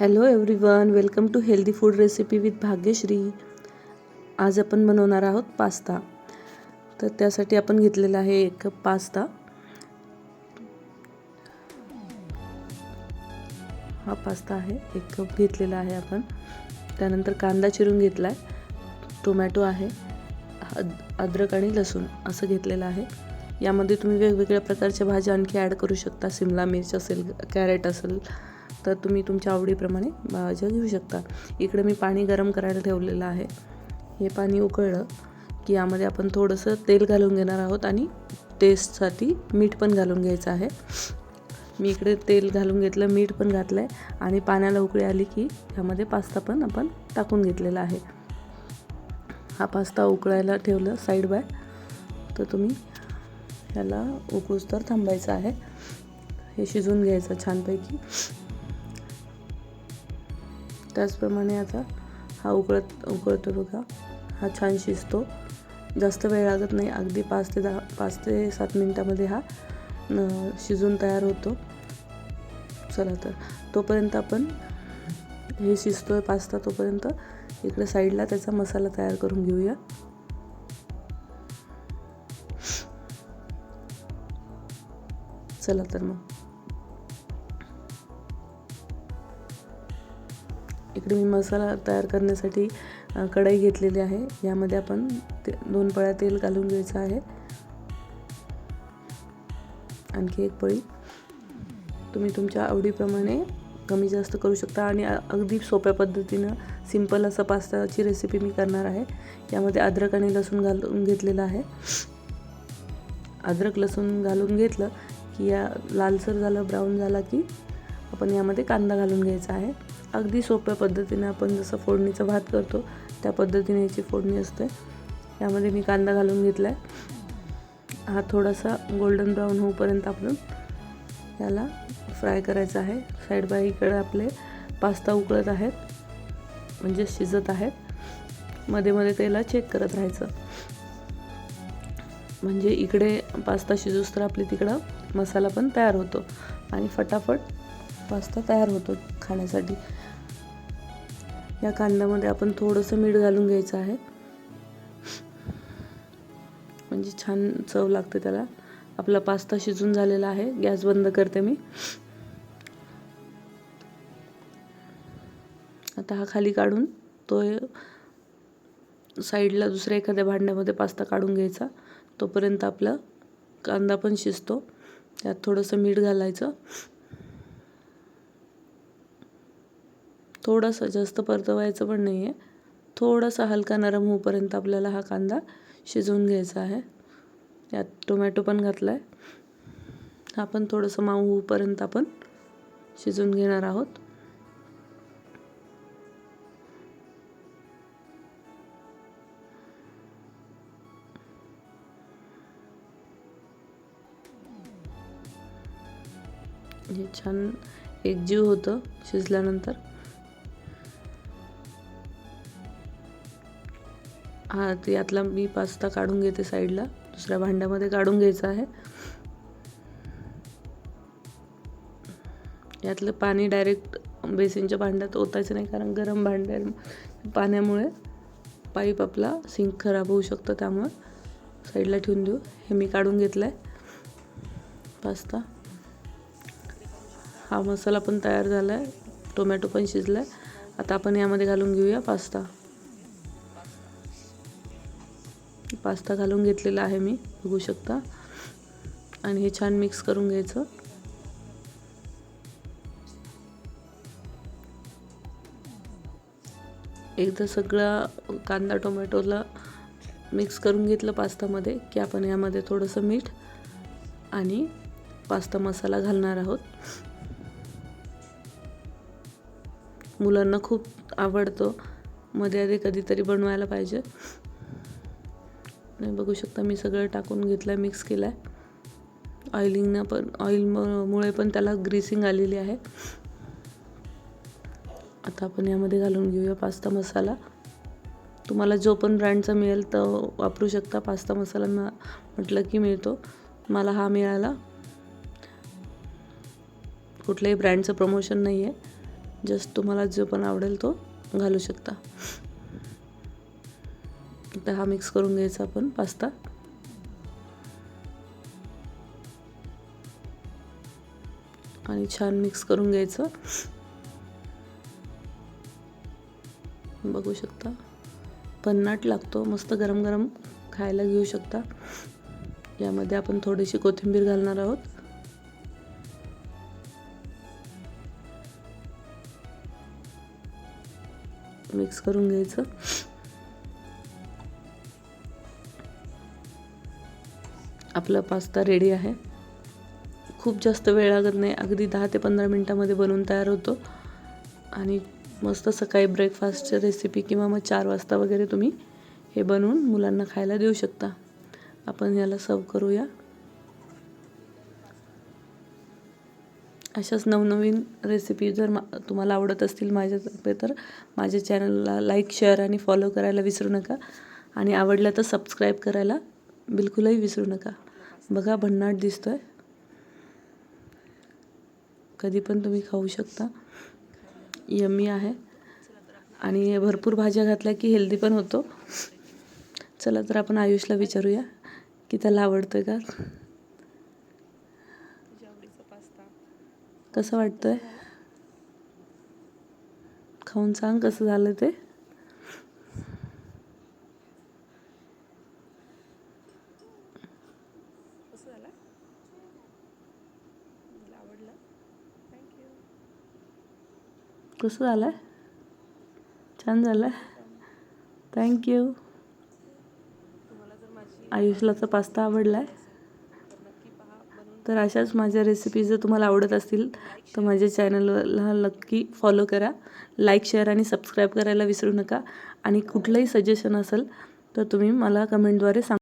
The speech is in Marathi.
Hello everyone welcome to healthy food recipe with Bhagyashree आज आपण बनवणार आहोत पास्ता. तर त्यासाठी आपण घेतलेला आहे एक कप पास्ता. हा पास्ता आहे एक कप घेतलेला आहे आपण. त्यानंतर कांदा चिरून घेतला आहे टोमॅटो आहे अद अद्रक आणि लसूण असं घेतलेलं आहे. यामध्ये तुम्ही वेगवेगळ्या प्रकारच्या भाज्या आणखी ॲड करू शकता. सिमला मिर्च असेल कॅरेट असेल तर तुम्ही तुमच्या आवडीप्रमाणे भाज्या घेऊ शकता. इकडे मी पाणी गरम करायला ठेवलेलं आहे. हे पाणी उकळलं की यामध्ये आपण थोडंसं तेल घालून घेणार आहोत आणि टेस्टसाठी मीठ पण घालून घ्यायचं आहे. मी इकडे तेल घालून घेतलं मीठ पण घातलं आहे आणि पाण्याला उकळी आली की ह्यामध्ये पास्ता पण आपण टाकून घेतलेला आहे. हा पास्ता उकळायला ठेवलं साईड बाय तर तुम्ही ह्याला उकळूस तर थांबायचं आहे. हे शिजवून घ्यायचं छानपैकी. त्याचप्रमाणे आता हा उकळत उकळतो बघा. हा छान शिजतो. जास्त वेळ लागत नाही. अगदी पाच ते दहा पाच ते सात मिनटामध्ये हा शिजून तयार होतो. चला तर. तोपर्यंत आपण हे शिजतो आहे पास्ता तोपर्यंत. इकडे साईडला त्याचा मसाला तयार करून घेऊया. चला तर मग. मी मसाला तयार करण्यासाठी कढई घेतलेली आहे. यामध्ये आपण ते दोन पळ्या तेल घालून घ्यायचं आहे. आणखी एक पळी. तुम्ही तुमच्या आवडीप्रमाणे कमी जास्त करू शकता आणि अगदी सोप्या पद्धतीनं सिंपल असं पास्ताची रेसिपी मी करणार आहे. यामध्ये अद्रक आणि लसूण घालून घेतलेलं आहे. अद्रक लसूण घालून घेतलं की या लालसर झालं ब्राऊन झाला की आपण यामध्ये कांदा घालून घ्यायचा आहे. अगदी सोप्या पद्धतीने आपण जसं फोडणीचा भात करतो त्या पद्धतीने याची फोडणी असते. यामध्ये मी कांदा घालून घेतला आहे हा थोडासा गोल्डन ब्राऊन होऊपर्यंत आपण याला फ्राय करायचा आहे. साईड बाय इकडे आपले पास्ता उकळत आहेत म्हणजे शिजत आहेत. मध्ये मध्ये त्याला चेक करत राहायचं. म्हणजे इकडे पास्ता शिजूस तर आपली तिकडं मसाला पण तयार होतो. आणि फटाफट पास्ता तयार होतो खाण्यासाठी. या कांद्यामध्ये आपण थोडंसं मीठ घालून घ्यायचं आहे. म्हणजे छान चव लागते त्याला. आपला पास्ता शिजून झालेला आहे. गॅस बंद करते मी. आता हा खाली काढून तो साईडला दुसऱ्या एखाद्या भांड्यामध्ये पास्ता काढून घ्यायचा. तोपर्यंत आपला कांदा पण शिजतो. त्यात थोडंसं मीठ घालायचं. थोडासा जास्त परतवायचं पण नाही आहे. थोडासा हलका नरम होऊपर्यंत आपल्याला हा कांदा शिजवून घ्यायचा आहे. यात टोमॅटो पण घातला आहे हा पण थोडंसं माऊ होऊपर्यंत आपण शिजवून घेणार आहोत. हे छान एकजीव होतं शिजल्यानंतर. हा ते यातला मी पास्ता काढून घेते साईडला. दुसऱ्या भांड्यामध्ये काढून घ्यायचं आहे. यातलं पाणी डायरेक्ट बेसिनच्या भांड्यात ओतायचं नाही कारण गरम भांड्या पाण्यामुळे. पाईप आपला सिंक खराब होऊ शकतं त्यामुळं साईडला ठेवून देऊ. हे मी काढून घेतलं आहे पास्ता. हा मसाला पण तयार झाला आहे टोमॅटो पण शिजला आहे आता आपण यामध्ये घालून घेऊया पास्ता. पास्ता घालून घेतलेला आहे मी बघू शकता. आणि हे छान मिक्स करून घ्यायचं. एकदा सगळा कांदा टोमॅटोला मिक्स करून घेतलं पास्तामध्ये की आपण यामध्ये थोडंसं मीठ आणि पास्ता मसाला घालणार आहोत. मुलांना खूप आवडतो. मध्ये आधी कधीतरी बनवायला पाहिजे. नाही बघू शकता मी सगळं टाकून घेतलं आहे मिक्स केलं आहे ऑइलिंगनं पण ऑइलमुळे पण त्याला ग्रीसिंग आलेली आहे. आता आपण यामध्ये घालून घेऊया पास्ता मसाला. तुम्हाला जो पण ब्रँडचा मिळेल तो वापरू शकता. पास्ता मसाला म्हटलं की मिळतो. मला हा मिळाला. कुठल्याही ब्रँडचं प्रमोशन नाही आहे जस्ट तुम्हाला जो पण आवडेल तो घालू शकता. तर हा मिक्स करून घ्यायचा आपण पास्ता. आणि छान मिक्स करून घ्यायचं. बघू शकता. पन्नाट लागतो मस्त गरम गरम खायला घेऊ शकता. यामध्ये आपण थोडीशी कोथिंबीर घालणार आहोत. मिक्स करून घ्यायचं. आपला पास्ता रेडी आहे. खूप जास्त वेळ लागत नाही. अगदी दहा ते पंधरा मिनटामध्ये बनवून तयार होतो. आणि मस्त सकाळी ब्रेकफास्टच्या रेसिपी किंवा मग चार वाजता वगैरे तुम्ही हे बनवून मुलांना खायला देऊ शकता. आपण याला सर्व करूया. अशाच नवनवीन रेसिपी जर मा तुम्हाला आवडत असतील माझ्यातर्फे तर माझ्या चॅनलला लाईक शेअर आणि फॉलो करायला विसरू नका. आणि आवडलं तर सबस्क्राईब करायला बिलकुलही विसरू नका. बघा भन्नाट दिसतोय. कधी पण तुम्ही खाऊ शकता. यम्मी आहे. आणि भरपूर भाज्या घातल्या की हेल्दी पण होतो. चला तर आपण आयुषला विचारूया की त्याला आवडतोय का? कसं वाटतंय? खाऊन सांग कसं झालं ते. कसं झालं छान झालं थँक्यू आयुषलाचा पास्ता आवडला आहे तर अशाच माझ्या रेसिपी जर तुम्हाला आवडत असतील तर माझ्या चॅनलला नक्की फॉलो करा. लाईक शेअर आणि सबस्क्राईब करायला विसरू नका. आणि कुठलंही सजेशन असेल तर तुम्ही मला कमेंटद्वारे सांग